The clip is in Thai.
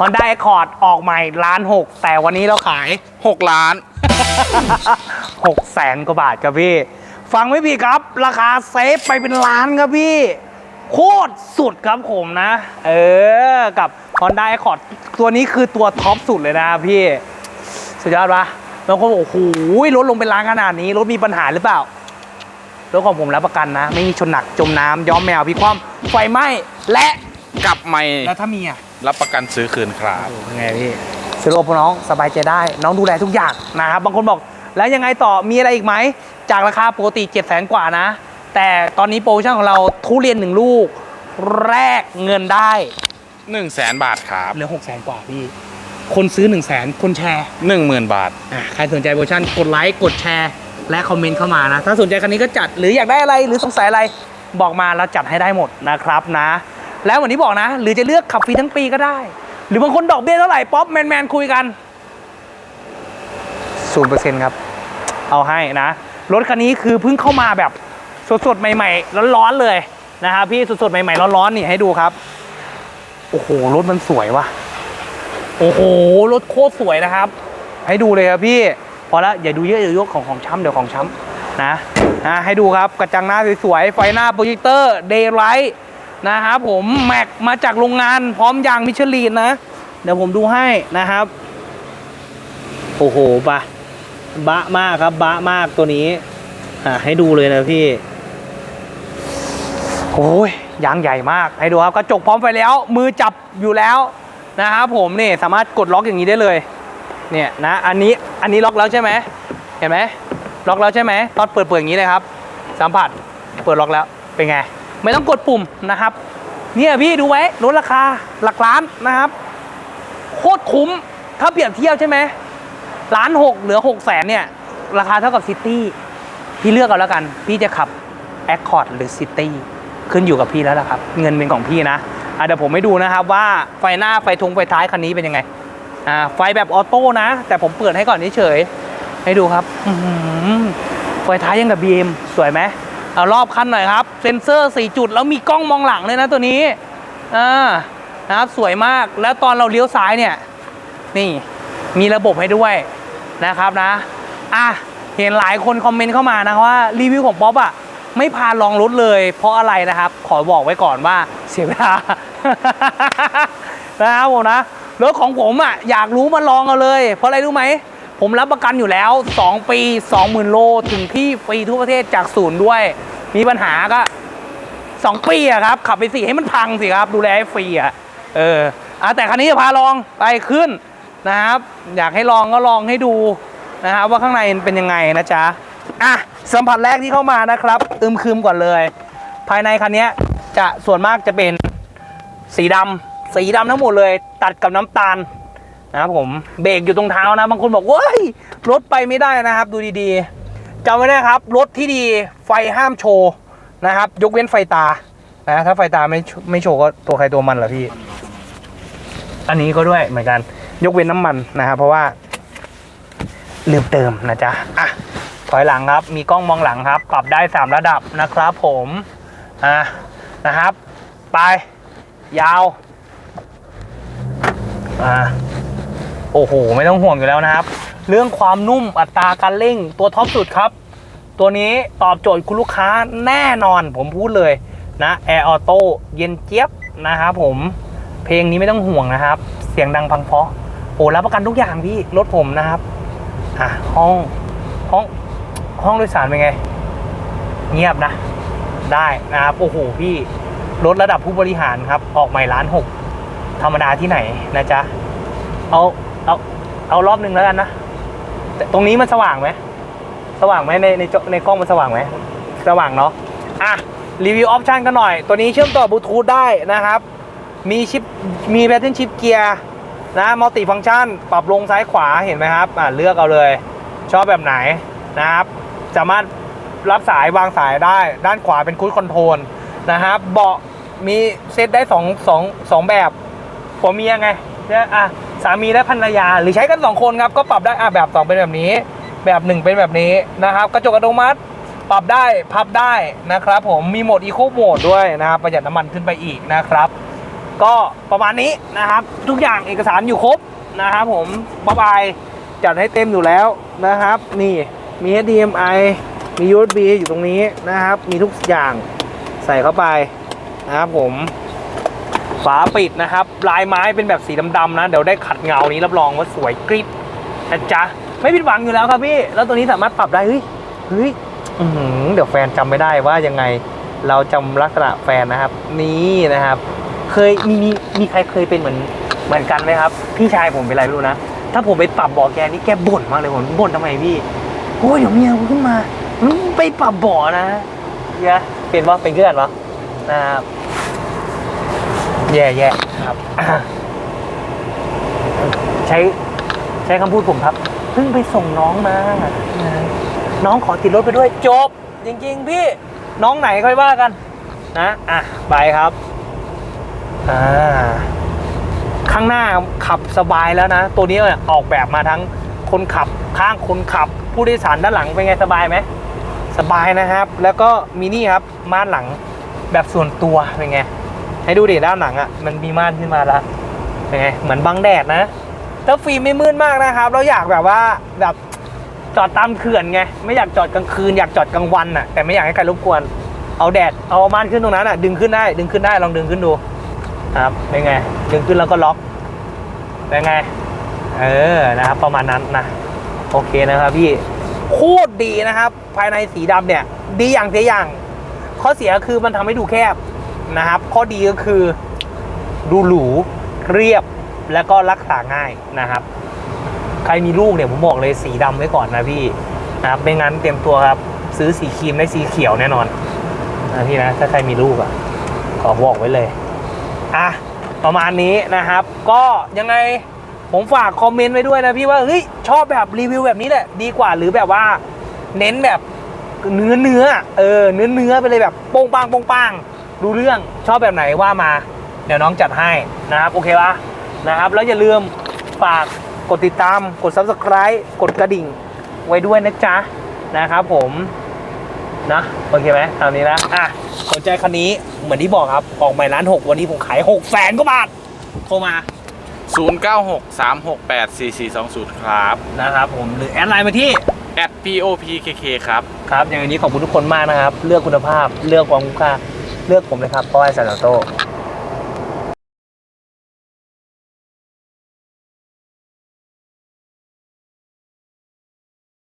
Honda Accord ออกใหม่ล้านหกแต่วันนี้เราขาย 6 ล้านหกแสนกว่าบาทครับพี่ ฟังไม่ผิดครับ ราคาเซฟไปเป็นล้านครับพี่ โคตรสุดครับผมนะ เออ กับ Honda Accord ตัวนี้คือตัวท็อปสุดเลยนะครับพี่ สุดยอดปะบางคนบอกโอ้โหรถลงเป็นล้านขนาดนี้ รถมีปัญหาหรือเปล่ารถของผมรับประกันนะ ไม่มีชนหนักจมน้ำย้อมแมวพี่ความไฟไหม้และ กลับไม่แล้วถ้ามีอะรับประกันซื้อคืนครับยังไงพี่ซื้อรถพวกน้องสบายใจได้ น้องดูแลทุกอย่างนะครับบางคนบอกแล้วยังไงต่อมีอะไรอีกไหม จากราคาปกติ7 0 0 0 0 0กว่านะ แต่ตอนนี้โปรโมชั่นของเราทุเรียนหนึ่งลูก แรกเงินได้1 0 0 0 0แสนบาทครับเหลือ6 0 0 0 0 0กว่าพี่ คนซื้อ 1 0 0 0 0แสนคนแชร์ 10,000 บาทอะใครสนใจโปรโมชั่นกดไลค์กดแชร์ และคอมเมนต์เข้ามานะ ถ้าสนใจคันนี้ก็จัดหรืออยากได้อะไรหรือสงสัยอะไรบอกมาเราจัดให้ได้หมดนะครับนะ แล้ววันนี้บอกนะ หรือจะเลือกขับฟรีทั้งปีก็ได้ หรือบางคนดอกเบี้ยเท่าไหร่ป๊อปแมนแมนคุยกันศูนเปอร์เซ็นต์ครับ เอาให้นะ รถคันนี้คือเพิ่งเข้ามาแบบสดๆ ใหม่ๆ ร้อนๆ เลยนะครับพี่สดๆ ใหม่ๆ ร้อนๆ นี่ให้ดูครับ โอ้โห รถมันสวยว่ะ โอ้โห รถโคตรสวยนะครับ ให้ดูเลยครับพี่ พอแล้วอย่าดูเยอะอย่ายกของของช้ำเดี๋ยวของช้ำนะนะ ให้ดูครับ กระจังหน้าสวยๆ ไฟหน้าโปรเจคเตอร์ เดย์ไลท์ นะครับผมแม็กมาจากโรงงานพร้อมยางมิชลินนะ เดี๋ยวผมดูให้นะครับ โอ้โหบะบะมากครับบะมากตัวนี้อ่าให้ดูเลยนะพี่โอ้ยยางใหญ่มากให้ดูครับกระจกพร้อมไฟแล้ว มือจับอยู่แล้วนะครับผมนี่สามารถกดล็อกอย่างนี้ได้เลยเนี่ยนะอันนี้อันนี้ล็อกแล้วใช่ไหมเห็นไหมล็อกแล้วใช่ไหมตอนเปิดเปิดอย่างนี้เลยครับ สัมผัสเปิดล็อกแล้วเป็นไง ไม่ต้องกดปุ่มนะครับ เนี่ยพี่ดูไว้ลดราคาหลักล้านนะครับ โคตรคุ้มถ้าเปรียบเทียบใช่ไหมล้านหกเหลือหกแสนเนี่ย ราคาเท่ากับซิตี้พี่เลือกเอาแล้วกัน พี่จะขับ Accord หรือ City ขึ้นอยู่กับพี่แล้วล่ะครับ เงินเป็นของพี่นะะเดี๋ยวผมให้ดูนะครับว่าไฟหน้าไฟทงไฟท้ายคันนี้เป็นยังไงอ่าไฟแบบออโต้นะ แต่ผมเปิดให้ก่อนเฉยๆให้ดูครับไฟท้ายยังกับ BM สวยไหม เอารอบคันหน่อยครับ เซ็นเซอร์ 4 จุด แล้วมีกล้องมองหลังเลยนะตัวนี้อ่านะครับสวยมากแล้วตอนเราเลี้ยวซ้ายเนี่ย นี่มีระบบให้ด้วยนะครับนะอะเห็นหลายคนคอมเมนต์เข้ามานะว่ารีวิวของป๊อปอะไม่พาลองรถเลย เพราะอะไรนะครับ ขอบอกไว้ก่อนว่าเสียเวลานะครับผมนะรถของผมอะอยากรู้มาลองเอาเลย เพราะอะไรรู้ไหม ผมรับประกันอยู่แล้ว 2 ปี 20,000 โล ถึงที่ฟรีทั่วประเทศจากศูนย์ด้วย มีปัญหาก็ 2 ปีอะครับ ขับไปสิให้มันพังสิครับ ดูแลให้ฟรีอะเอออะแต่คันนี้จะพาลองไปขึ้นนะครับ อยากให้ลองก็ลองให้ดูนะครับว่าข้างในเป็นยังไงนะจ๊ะอะสัมผัสแรกที่เข้ามานะครับ อึมครึมก่อนเลย ภายในคันนี้จะส่วนมากจะเป็นสีดำสีดำทั้งหมดเลย ตัดกับน้ำตาล นะครับผมเบรกอยู่ตรงเท้านะบางคนบอกว้ยรถไปไม่ได้นะครับ ดูดีๆจำไว้นะครับ รถที่ดีไฟห้ามโชว์นะครับ ยกเว้นไฟตานะถ้าไฟตาไม่ไม่โชว์ก็ตัวใครตัวมันเหรอพี่ อันนี้ก็ด้วยเหมือนกันยกเว้นน้ำมันนะครับเพราะว่า ลืมเติมนะจ๊ะอะถอยหลังครับ มีกล้องมองหลังครับ ปรับได้ 3 ระดับนะครับผมอะนะครับ ไป ยาวอะ โอ้โห ไม่ต้องห่วงอยู่แล้วนะครับ เรื่องความนุ่มอัตราการเร่งตัวท็อปสุดครับ ตัวนี้ตอบโจทย์คุณลูกค้าแน่นอนผมพูดเลยนะแอร์ออโต้เย็นเจี๊ยบนะครับผมเพลงนี้ไม่ต้องห่วงนะครับ เสียงดังพังเพาะโอ้รับประกันทุกอย่างพี่รถผมนะครับอะห้องห้องห้องโดยสารเป็นไง เงียบนะ ได้นะครับโอ้โหพี่รถระดับผู้บริหารครับ ออกใหม่ล้านหกธรรมดาที่ไหนนะจ๊ะเอา เอาเอารอบหนึ่งแล้วกันนะแต่ตรงนี้มันสว่างไหมสว่างไหมในในจอในกล้องมันสว่างไหมสว่างเนาะอะรีวิวออปชันกันหน่อย ตัวนี้เชื่อมต่อบลูทูธได้นะครับ มีชิปมีแพทเทิร์นชิปเกียร์นะมัลติฟังก์ชัน ปรับลงซ้ายขวาเห็นไหมครับอะเลือกเอาเลย ชอบแบบไหนนะครับ สามารถรับสายวางสายได้ ด้านขวาเป็นคูดคอนโทรลนะครับเบาะมีเซตได้สองสองสองแบบผมมียังไงเนี่ยอะ สามีและภรรยา หรือใช้กันสองคนครับก็ปรับได้อะแบบสองเป็นแบบนี้ แบบหนึ่งเป็นแบบนี้นะครับกระจกอัตโนมัติปรับได้พับได้นะครับ ผมมีโหมดอีโคโหมดด้วยนะครับประหยัดน้ำมันขึ้นไปอีกนะครับ ก็ประมาณนี้นะครับ ทุกอย่างเอกสารอยู่ครบนะครับผมบ๊ายบายจัดให้เต็มอยู่แล้วนะครับ นี่มี HDMI มี USB อยู่ตรงนี้นะครับ มีทุกอย่างใส่เข้าไปนะครับผม ฝาปิดนะครับ ลายไม้เป็นแบบสีดำๆนะ เดี๋ยวได้ขัดเงานี้รับรองว่าสวยกริบนะจ๊ะ ไม่ผิดหวังอยู่แล้วครับพี่ แล้วตัวนี้สามารถปรับได้ เฮ้ย เฮ้ยเดี๋ยวแฟนจำไม่ได้ว่ายังไง เราจำลักษณะแฟนนะครับ นี่นะครับ เคยมีมีมีใครเคยเป็นเหมือนเหมือนกันไหมครับ พี่ชายผมเป็นไรไม่รู้นะ ถ้าผมไปปรับเบ่อแกนี่แกบ่นมากเลยผมบ่นทำไมพี่โอ้ยเดี๋ยวเมียกูขึ้นมาไปปรับเบ่อนะเหี้ยเป็นว่าเป็นเพื่อนวะนะครับ แย่แย่ครับ ใช้ใช้คำพูดผมครับ เพิ่งไปส่งน้องมา น้องขอติดรถไปด้วย จบ จริง ๆ พี่ น้องไหนค่อยว่ากัน นะ อะ ไปครับ อ่า ข้างหน้าขับสบายแล้วนะ ตัวนี้ออกแบบมาทั้งคนขับข้างคนขับ ผู้โดยสารด้านหลังเป็นไงสบายไหมสบายนะครับ แล้วก็มีนี่ครับม่านหลังแบบส่วนตัวเป็นไง ให้ดูดิด้านหลังอะ่ะมันมีม่านขึ้นมาแล้วเป็นไงเหมือนบังแดดนะแต่ฟิล์มไม่มืดมากนะครับ เราอยากแบบว่าแบบจอดตามเขื่อนไงไม่อยากจอดกลางคืนอยากจอดกลางวันอะ่ะแต่ไม่อยากให้ใครรบกวนเอาแดดเอาม่านขึ้นตรงนั้นอะ่ะดึงขึ้นได้ดึงขึ้นได้ลองดึงขึ้นดูครับเป็นไง ดึงขึ้นแล้วก็ล็อกเป็นไง เออนะครับประมาณนั้นนะโอเคนะครับพี่โคตรดีนะครับ ภายในสีดำเนี่ย ดีอย่างเสียอย่างข้อเสียคือมันทำให้ดูแคบ นะครับ ข้อดีก็คือดูหรูเรียบแล้วก็รักษาง่ายนะครับ ใครมีลูกเนี่ยผมบอกเลยสีดำไว้ก่อนนะพี่นะครับไม่งั้นเตรียมตัวครับ ซื้อสีครีมได้สีเขียวแน่นอนนะพี่นะถ้าใครมีลูกอะขอบอกไว้เลยอะประมาณนี้นะครับ ก็ยังไงผมฝากคอมเมนต์ไว้ด้วยนะพี่ว่าเฮ้ยชอบแบบรีวิวแบบนี้แหละดีกว่าหรือแบบว่า เน้นแบบเนื้อเนื้อเออเนื้อเนื้อไปเลยแบบโป้งปังโป้งปัง ดูเรื่องชอบแบบไหนว่ามา เดี๋ยวน้องจัดให้นะครับ โอเคปะนะครับ แล้วอย่าลืมฝากกดติดตาม กด subscribe กดกระดิ่งไว้ด้วยนะจ๊ะ นะครับผมนะโอเคไหมตามนี้นะอะสนใจคันนี้เหมือนที่บอกครับ ออกใหม่ร้านหกวันนี้ผมขายหกแสนกว่าบาทโทรมา 0963684420 ครับ นะครับผมหรือแอดไลน์มาที่ at popkk ครับ ครับ อย่างนี้ขอบคุณทุกคนมากนะครับ เลือกคุณภาพเลือกความคุ้มค่า เลือกผมเลยครับเพราะไอ้สาโต